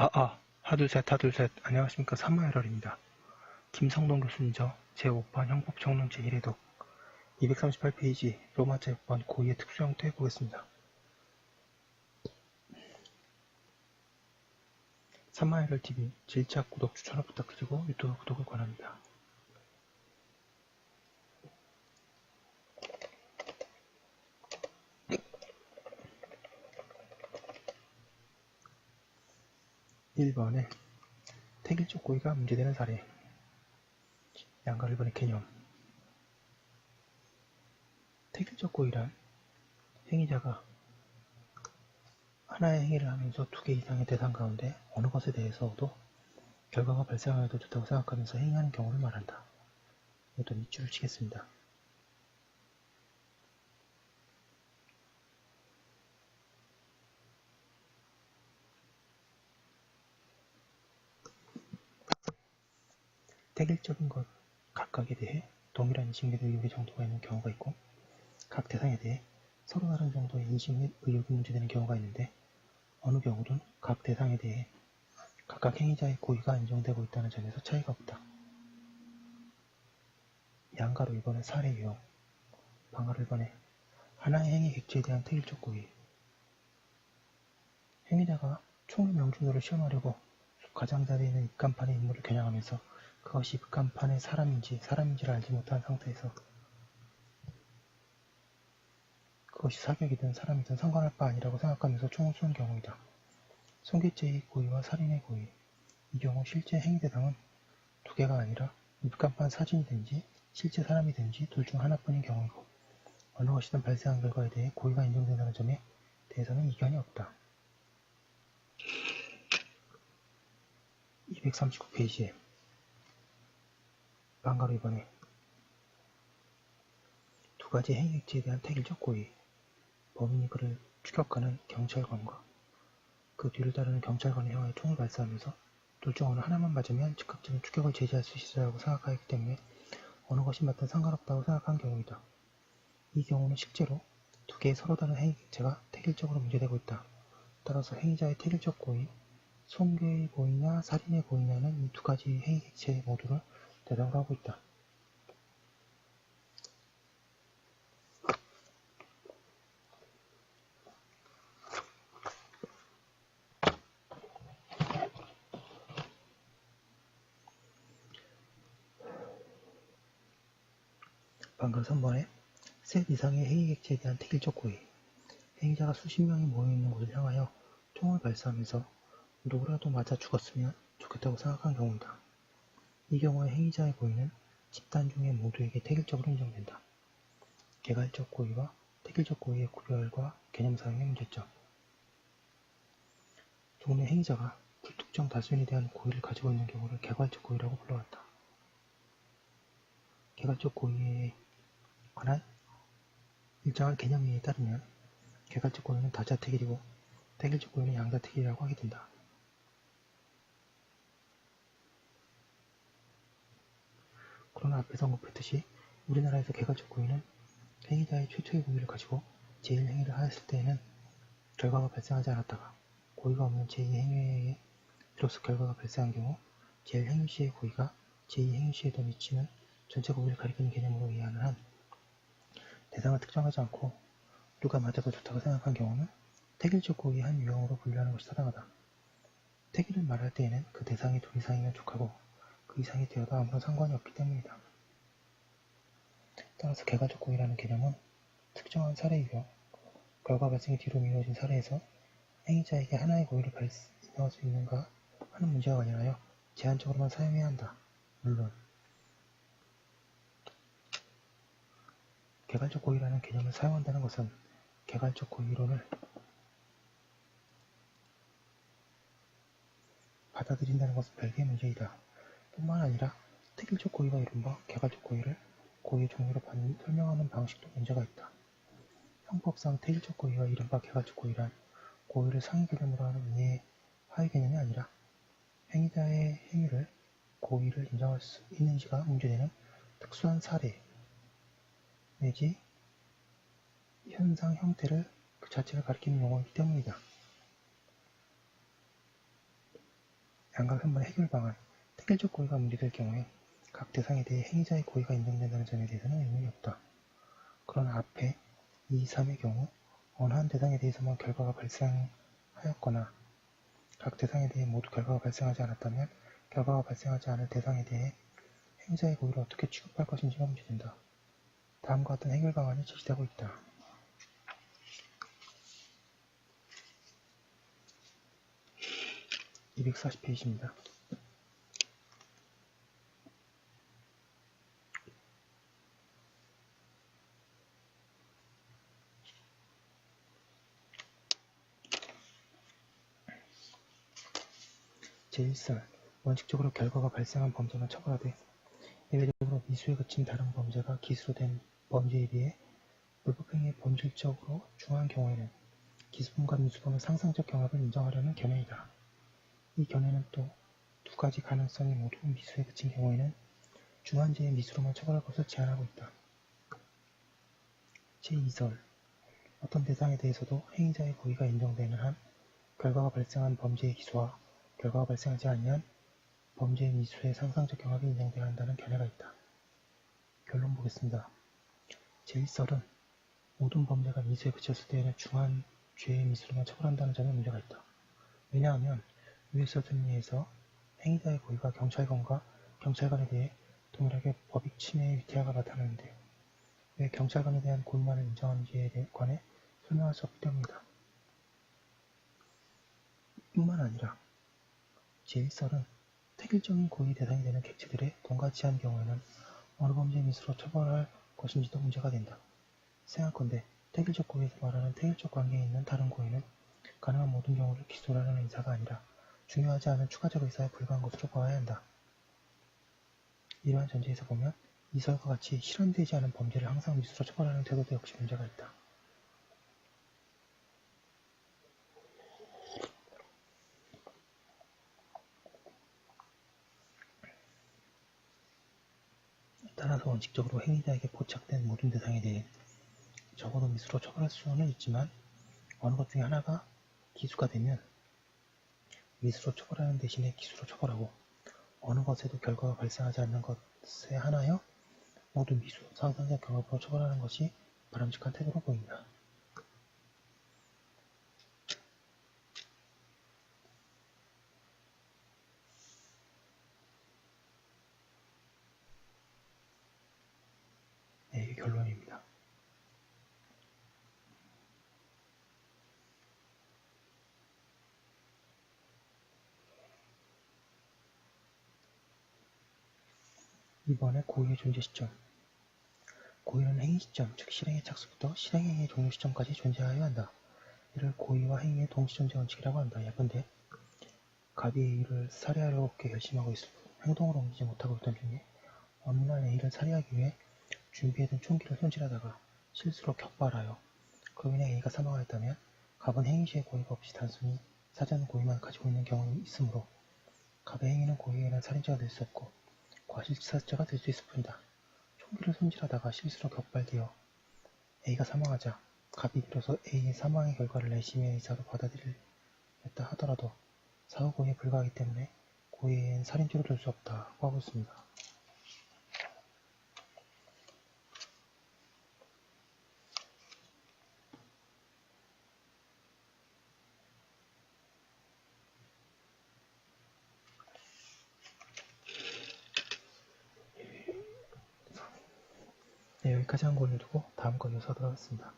아, 아, 하둘셋, 하둘셋. 안녕하십니까. 삼마열혈입니다. 김성동 교수님저 제5반 형법정론 제1회독 238페이지 로마자 6번 고의의 특수 형태 보겠습니다. 삼마열혈 TV 질착 구독 추천을 부탁드리고 유튜브 구독을 권합니다. (1번에) 택일적 고의가 문제되는 사례 양가 1번의 개념 택일적 고의란 행위자가 하나의 행위를 하면서 두 개 이상의 대상 가운데 어느 것에 대해서도 결과가 발생하여도 좋다고 생각하면서 행위하는 경우를 말한다. 이것도 밑줄을 치겠습니다. 택일적인 것 각각에 대해 동일한 인식 및 의욕의 정도가 있는 경우가 있고 각 대상에 대해 서로 다른 정도의 인식 및 의욕이 문제되는 경우가 있는데 어느 경우든 각 대상에 대해 각각 행위자의 고의가 인정되고 있다는 점에서 차이가 없다. 양가로 이번에 사례 유형, 방가로 이번에 하나의 행위 객체에 대한 택일적 고의 행위자가 총의 명중률을 시험하려고 가장자리에 있는 입간판의 인물을 겨냥하면서 그것이 북한판의 사람인지 사람인지를 알지 못한 상태에서 그것이 사격이든 사람이든 상관할 바 아니라고 생각하면서 총을 쏜 경우이다. 손괴죄의 고의와 살인의 고의 이 경우 실제 행위 대상은 두 개가 아니라 입간판 사진이든지 실제 사람이든지 둘 중 하나뿐인 경우이고 어느 것이든 발생한 결과에 대해 고의가 인정된다는 점에 대해서는 이견이 없다. 239페이지에 방가로 이번에 두 가지 행위액지에 대한 택일적 고의, 범인이 그를 추격하는 경찰관과 그 뒤를 따르는 경찰관의 형에 총을 발사하면서 둘 중 어느 하나만 맞으면 즉각적인 추격을 제지할 수 있으라고 생각하였기 때문에 어느 것이 맞든 상관없다고 생각한 경우이다. 이 경우는 실제로 두 개의 서로 다른 행위체가 택일적으로 문제되고 있다. 따라서 행위자의 택일적 고의, 손괴의 고의냐 살인의 고의냐는 이 두 가지 행위체 모두를 대답을 하고 있다. 방금 3번에 셋 이상의 행위객체에 대한 택일적 고의 행위자가 수십 명이 모여있는 곳을 향하여 총을 발사하면서 누구라도 맞아 죽었으면 좋겠다고 생각한 경우이다. 이 경우에 행위자의 고의는 집단 중에 모두에게 택일적으로 인정된다. 개괄적 고의와 택일적 고의의 구별과 개념 사용의 문제점 조금의 행위자가 불특정 다수인에 대한 고의를 가지고 있는 경우를 개괄적 고의라고 불러왔다. 개괄적 고의에 관한 일정한 개념에 따르면 개괄적 고의는 다자택일이고 택일적 고의는 양자택일이라고 하게 된다. 그러나 앞에서 언급했듯이 우리나라에서 개괄적 고의는 행위자의 최초의 고의를 가지고 제1 행위를 하였을 때에는 결과가 발생하지 않았다가 고의가 없는 제2 행위에 비로소 결과가 발생한 경우 제1 행위 시의 고의가 제2 행위 시에도 미치는 전체 고의를 가리키는 개념으로 이해하는 한 대상을 특정하지 않고 누가 맞아도 좋다고 생각한 경우는 택일적 고의의 한 유형으로 분류하는 것이 타당하다. 택일을 말할 때에는 그 대상이 둘 이상이면 족하고 그 이상이 되어도 아무런 상관이 없기 때문이다. 따라서 고의라는 개념은 특정한 사례 유형, 결과 발생이 뒤로 미뤄진 사례에서 행위자에게 하나의 고의를 발생할 수 있는가 하는 문제와 관련하여 제한적으로만 사용해야 한다. 물론 개괄적 고의라는 개념을 사용한다는 것은 개괄적 고의론을 받아들인다는 것은 별개의 문제이다. 뿐만 아니라 특일적 고의가 이른바 개괄적 고의를 고의의 종류로 설명하는 방식도 문제가 있다. 형법상 특일적 고의와 이른바 개괄적 고의란 고의를 상위 개념으로 하는 이해의 하위 개념이 아니라 행위자의 행위를 고의를 인정할 수 있는지가 문제되는 특수한 사례 내지 현상 형태를 그 자체를 가리키는 용어이기 때문이다. 양각 3번의 해결 방안. 택일적 고의가 문제될 경우에 각 대상에 대해 행위자의 고의가 인정된다는 점에 대해서는 의문이 없다. 그러나 앞에 2, 3의 경우 어느 한 대상에 대해서만 결과가 발생하였거나 각 대상에 대해 모두 결과가 발생하지 않았다면 결과가 발생하지 않을 대상에 대해 행위자의 고의를 어떻게 취급할 것인지가 문제된다. 다음과 같은 해결 방안이 제시되고 있다. (240페이지입니다) 제1설 원칙적으로 결과가 발생한 범죄만 처벌하되 예외적으로 미수에 그친 다른 범죄가 기수로 된 범죄에 비해 불법행위의 본질적으로 중한 경우에는 기수범과 미수범의 상상적 경합을 인정하려는 견해이다. 이 견해는 또 두 가지 가능성이 모두 미수에 그친 경우에는 중한죄의 미수로만 처벌할 것을 제한하고 있다. 제2설 어떤 대상에 대해서도 행위자의 고의가 인정되는 한 결과가 발생한 범죄의 기수와 결과가 발생하지 아니한 범죄의 미수의 상상적 경합이 인정되어야 한다는 견해가 있다. 결론 보겠습니다. 제1설은 모든 범죄가 미수에 그쳤을 때에는 중한 죄의 미수로만 처벌한다는 점에 문제가 있다. 왜냐하면 설정에 의해서 행위자의 고의가 경찰관과 경찰관에 대해 동일하게 법익 침해의 위태하가 나타나는데 왜 경찰관에 대한 고의만을 인정하는지에 관해 설명할 수 없기 때문이다. 뿐만 아니라 제1설은 택일적인 고의 대상이 되는 객체들의 동가치한 경우에는 어느 범죄 미수로 처벌할 것인지도 문제가 된다. 생각건대 택일적 고의에서 말하는 택일적 관계에 있는 다른 고의는 가능한 모든 경우를 기소를 하는 의사가 아니라 중요하지 않은 추가적 의사에 불과한 것으로 봐야 한다. 이러한 전제에서 보면 이설과 같이 실현되지 않은 범죄를 항상 미수로 처벌하는 태도도 역시 문제가 있다. 따라서 원칙적으로 행위자에게 포착된 모든 대상에 대해 적어도 미수로 처벌할 수는 있지만 어느 것 중에 하나가 기수가 되면 미수로 처벌하는 대신에 기수로 처벌하고 어느 것에도 결과가 발생하지 않는 것에 하나여 모두 미수, 상상적 경합으로 처벌하는 것이 바람직한 태도로 보인다. 결론입니다. 이번에 고의의 존재 시점. 고의는 행위 시점, 즉 실행의 착수부터 실행행위의 종료 시점까지 존재하여야 한다. 이를 고의와 행위의 동시존재 원칙이라고 한다. 예컨대 갑이 A를 살해하려고 결심하고 있을 뿐 행동으로 옮기지 못하고 있던 중에 어느 날 A를 살해하기 위해 준비해둔 총기를 손질하다가 실수로 격발하여 그로 인해 A가 사망하였다면 갑은 행위 시의 고의가 없이 단순히 사전 고의만 가지고 있는 경우는 있으므로 갑의 행위는 고의에 의한 살인죄가 될 수 없고 과실치사죄가 될 수 있을 뿐이다. 총기를 손질하다가 실수로 격발되어 A가 사망하자 갑이 비로소 A의 사망의 결과를 내심의 의사로 받아들였다 하더라도 사후 고의에 불과하기 때문에 고의에 의한 살인죄로 될 수 없다고 하고 있습니다. 네, 여기까지 한거 올려두고 다음 거 이어서 하도록 하겠습니다.